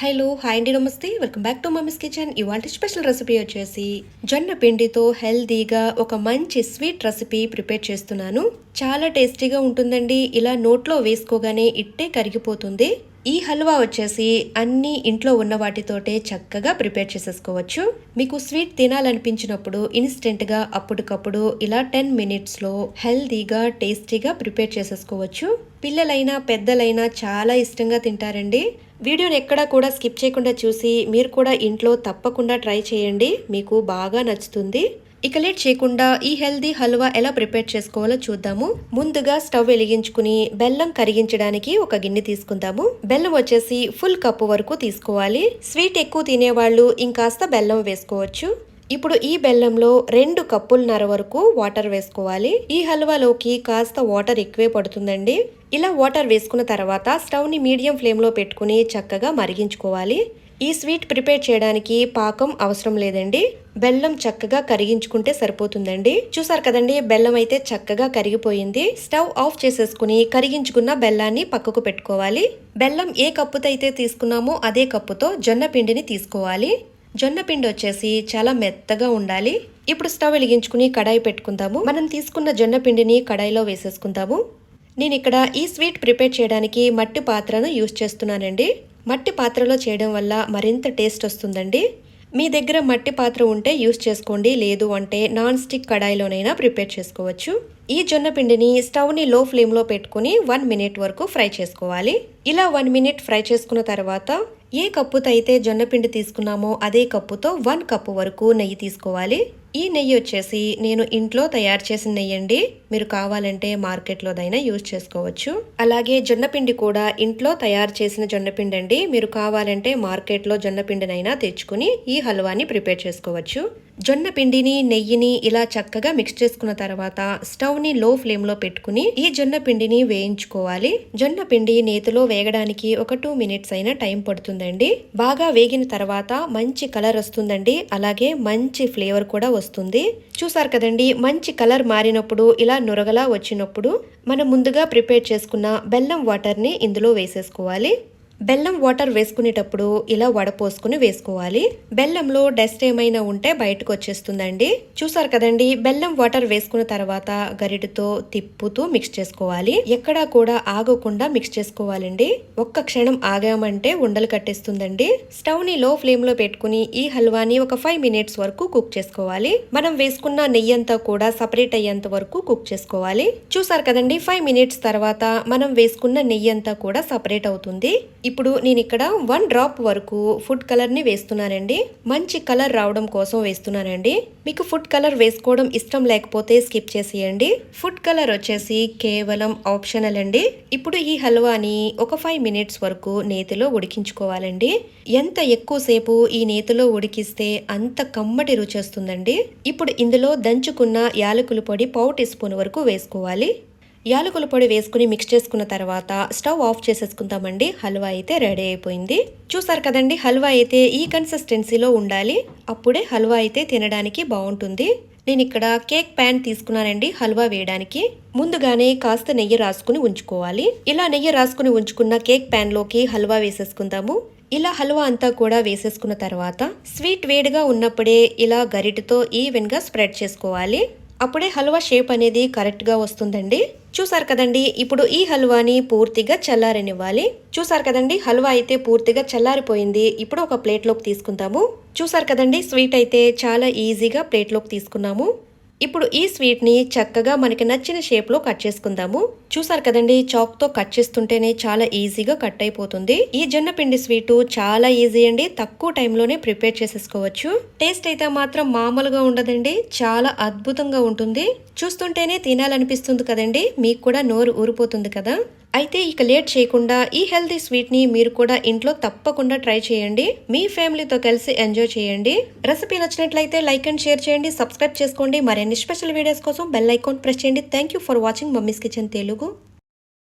Hello hi అండి నమస్తే. Welcome back to mummy's kitchen. ఇవాళ స్పెషల్ రెసిపీ వచ్చేసి జొన్న పిండితో హెల్దీగా ఒక మంచి స్వీట్ రెసిపీ ప్రిపేర్ చేస్తున్నాను. చాలా టేస్టీగా ఉంటుందండి. ఇలా నోట్లో వేసుకోగానే ఇట్టే కరిగిపోతుంది. ఈ హల్వా వచ్చేసి అన్ని ఇంట్లో ఉన్న వాటితోటే చక్కగా ప్రిపేర్ చేసేసుకోవచ్చు. మీకు స్వీట్ తినాలనిపించినప్పుడు ఇన్స్టెంట్గా అప్పటికప్పుడు ఇలా టెన్ మినిట్స్లో హెల్దీగా టేస్టీగా ప్రిపేర్ చేసేసుకోవచ్చు. పిల్లలైనా పెద్దలైనా చాలా ఇష్టంగా తింటారండి. వీడియోని ఎక్కడా కూడా స్కిప్ చేయకుండా చూసి మీరు కూడా ఇంట్లో తప్పకుండా ట్రై చేయండి. మీకు బాగా నచ్చుతుంది. ఇక లేట్ చేయకుండా ఈ హెల్దీ హల్వా ఎలా ప్రిపేర్ చేసుకోవాలో చూద్దాము. ముందుగా స్టవ్ వెలిగించుకుని బెల్లం కరిగించడానికి ఒక గిన్నె తీసుకుందాము. బెల్లం వచ్చేసి ఫుల్ కప్పు వరకు తీసుకోవాలి. స్వీట్ ఎక్కువ తినేవాళ్ళు ఇంకాస్త బెల్లం వేసుకోవచ్చు. ఇప్పుడు ఈ బెల్లంలో రెండు కప్పులన్నర వరకు వాటర్ వేసుకోవాలి. ఈ హల్వాలోకి కాస్త వాటర్ ఎక్కువే పడుతుందండి. ఇలా వాటర్ వేసుకున్న తర్వాత స్టవ్ని మీడియం ఫ్లేమ్లో పెట్టుకుని చక్కగా మరిగించుకోవాలి. ఈ స్వీట్ ప్రిపేర్ చేయడానికి పాకం అవసరం లేదండి. బెల్లం చక్కగా కరిగించుకుంటే సరిపోతుందండి. చూసారు కదండి బెల్లం అయితే చక్కగా కరిగిపోయింది. స్టవ్ ఆఫ్ చేసేసుకుని కరిగించుకున్న బెల్లాన్ని పక్కకు పెట్టుకోవాలి. బెల్లం ఏ కప్పుతో అయితే తీసుకున్నామో అదే కప్పుతో జొన్న పిండిని తీసుకోవాలి. జొన్న పిండి వచ్చేసి చాలా మెత్తగా ఉండాలి. ఇప్పుడు స్టవ్ వెలిగించుకుని కడాయి పెట్టుకుందాము. మనం తీసుకున్న జొన్న పిండిని కడాయిలో వేసేసుకుందాము. నేను ఇక్కడ ఈ స్వీట్ ప్రిపేర్ చేయడానికి మట్టి పాత్రను యూజ్ చేస్తున్నానండి. మట్టి పాత్రలో చేయడం వల్ల మరింత టేస్ట్ వస్తుందండి. మీ దగ్గర మట్టి పాత్ర ఉంటే యూస్ చేసుకోండి. లేదు అంటే నాన్ స్టిక్ కడాయిలోనైనా ప్రిపేర్ చేసుకోవచ్చు. ఈ జొన్న పిండిని స్టవ్ని లో ఫ్లేమ్లో పెట్టుకుని వన్ మినిట్ వరకు ఫ్రై చేసుకోవాలి. ఇలా వన్ మినిట్ ఫ్రై చేసుకున్న తర్వాత ఏ కప్పుతో అయితే జొన్నపిండి తీసుకున్నామో అదే కప్పుతో వన్ కప్పు వరకు నెయ్యి తీసుకోవాలి. ఈ నెయ్యి వచ్చేసి నేను ఇంట్లో తయారు చేసిన నెయ్యి అండి మీరు కావాలంటే మార్కెట్లోదైనా యూజ్ చేసుకోవచ్చు. అలాగే జొన్నపిండి కూడా ఇంట్లో తయారు చేసిన జొన్నపిండి అండి మీరు కావాలంటే మార్కెట్లో జొన్నపిండినైనా తెచ్చుకుని ఈ హల్వాని ప్రిపేర్ చేసుకోవచ్చు. జొన్న పిండిని నెయ్యిని ఇలా చక్కగా మిక్స్ చేసుకున్న తర్వాత స్టవ్ని లో ఫ్లేమ్లో పెట్టుకుని ఈ జొన్న పిండిని వేయించుకోవాలి. జొన్న పిండి నేతిలో వేగడానికి ఒక టూ మినిట్స్ అయినా టైం పడుతుందండి. బాగా వేగిన తర్వాత మంచి కలర్ వస్తుందండి. అలాగే మంచి ఫ్లేవర్ కూడా వస్తుంది. చూసారు కదండి మంచి కలర్ మారినప్పుడు ఇలా నురగలా వచ్చినప్పుడు మనం ముందుగా ప్రిపేర్ చేసుకున్న బెల్లం వాటర్ని ఇందులో వేసేసుకోవాలి. బెల్లం వాటర్ వేసుకునేటప్పుడు ఇలా వడపోసుకుని వేసుకోవాలి. బెల్లంలో డస్ట్ ఏమైనా ఉంటే బయటకు వచ్చేస్తుందండి. చూసారు కదండి బెల్లం వాటర్ వేసుకున్న తర్వాత గరిటతో తిప్పుతూ మిక్స్ చేసుకోవాలి. ఎక్కడా కూడా ఆగకుండా మిక్స్ చేసుకోవాలండి. ఒక్క క్షణం ఆగామంటే ఉండలు కట్టేస్తుందండి. స్టవ్ని లో ఫ్లేమ్లో పెట్టుకుని ఈ హల్వాని ఒక ఫైవ్ మినిట్స్ వరకు కుక్ చేసుకోవాలి. మనం వేసుకున్న నెయ్యి అంతా కూడా సపరేట్ అయ్యేంత వరకు కుక్ చేసుకోవాలి. చూసారు కదండి ఫైవ్ మినిట్స్ తర్వాత మనం వేసుకున్న నెయ్యి అంతా కూడా సపరేట్ అవుతుంది. ఇప్పుడు నేను ఇక్కడ వన్ డ్రాప్ వరకు ఫుడ్ కలర్ని వేస్తున్నానండి. మంచి కలర్ రావడం కోసం వేస్తున్నానండి. మీకు ఫుడ్ కలర్ వేసుకోవడం ఇష్టం లేకపోతే స్కిప్ చేసేయండి. ఫుడ్ కలర్ వచ్చేసి కేవలం ఆప్షనల్ అండి. ఇప్పుడు ఈ హల్వాని ఒక ఫైవ్ మినిట్స్ వరకు నేతిలో ఉడికించుకోవాలండి. ఎంత ఎక్కువసేపు ఈ నేతిలో ఉడికిస్తే అంత కమ్మటి రుచి వస్తుందండి. ఇప్పుడు ఇందులో దంచుకున్న యాలకుల పొడి పావు టీ స్పూన్ వరకు వేసుకోవాలి. యాలకుల పొడి వేసుకుని మిక్స్ చేసుకున్న తర్వాత స్టవ్ ఆఫ్ చేసేసుకుందామండి. హల్వా అయితే రెడీ అయిపోయింది. చూసారు కదండి హల్వా అయితే ఈ కన్సిస్టెన్సీలో ఉండాలి. అప్పుడే హల్వా అయితే తినడానికి బాగుంటుంది. నేను ఇక్కడ కేక్ ప్యాన్ తీసుకున్నానండి హల్వా వేయడానికి. ముందుగానే కాస్త నెయ్యి రాసుకుని ఉంచుకోవాలి. ఇలా నెయ్యి రాసుకుని ఉంచుకున్న కేక్ ప్యాన్లోకి హల్వా వేసేసుకుందాము. ఇలా హల్వా అంతా కూడా వేసేసుకున్న తర్వాత స్వీట్ వేడిగా ఉన్నప్పుడే ఇలా గరిటతో ఈవెన్గా స్ప్రెడ్ చేసుకోవాలి. అప్పుడే హల్వా షేప్ అనేది కరెక్ట్గా వస్తుందండి. చూసారు కదండి ఇప్పుడు ఈ హల్వాని పూర్తిగా చల్లారనివ్వాలి. చూసారు కదండి హల్వా అయితే పూర్తిగా చల్లారిపోయింది. ఇప్పుడు ఒక ప్లేట్లోకి తీసుకుందాము. చూసారు కదండి స్వీట్ అయితే చాలా ఈజీగా ప్లేట్లోకి తీసుకున్నాము. ఇప్పుడు ఈ స్వీట్ని చక్కగా మనకి నచ్చిన షేప్లో కట్ చేసుకుందాము. చూసారు కదండి చాక్తో కట్ చేస్తుంటేనే చాలా ఈజీగా కట్ అయిపోతుంది. ఈ జొన్నపిండి స్వీటు చాలా ఈజీ అండి తక్కువ టైంలోనే ప్రిపేర్ చేసేసుకోవచ్చు. టేస్ట్ అయితే మాత్రం మామూలుగా ఉండదండి చాలా అద్భుతంగా ఉంటుంది. చూస్తుంటేనే తినాలనిపిస్తుంది కదండి మీకు కూడా నోరు ఊరిపోతుంది కదా. అయితే ఇక లేట్ చేయకుండా ఈ హెల్తీ స్వీట్ని మీరు కూడా ఇంట్లో తప్పకుండా ట్రై చేయండి. మీ ఫ్యామిలీతో కలిసి ఎంజాయ్ చేయండి. రెసిపీ నచ్చినట్లయితే లైక్ అండ్ షేర్ చేయండి. సబ్స్క్రైబ్ చేసుకోండి. మరిన్ని స్పెషల్ వీడియోస్ కోసం బెల్ ఐకాన్ ప్రెస్ చేయండి. Thank you for watching mummy's kitchen Telugu.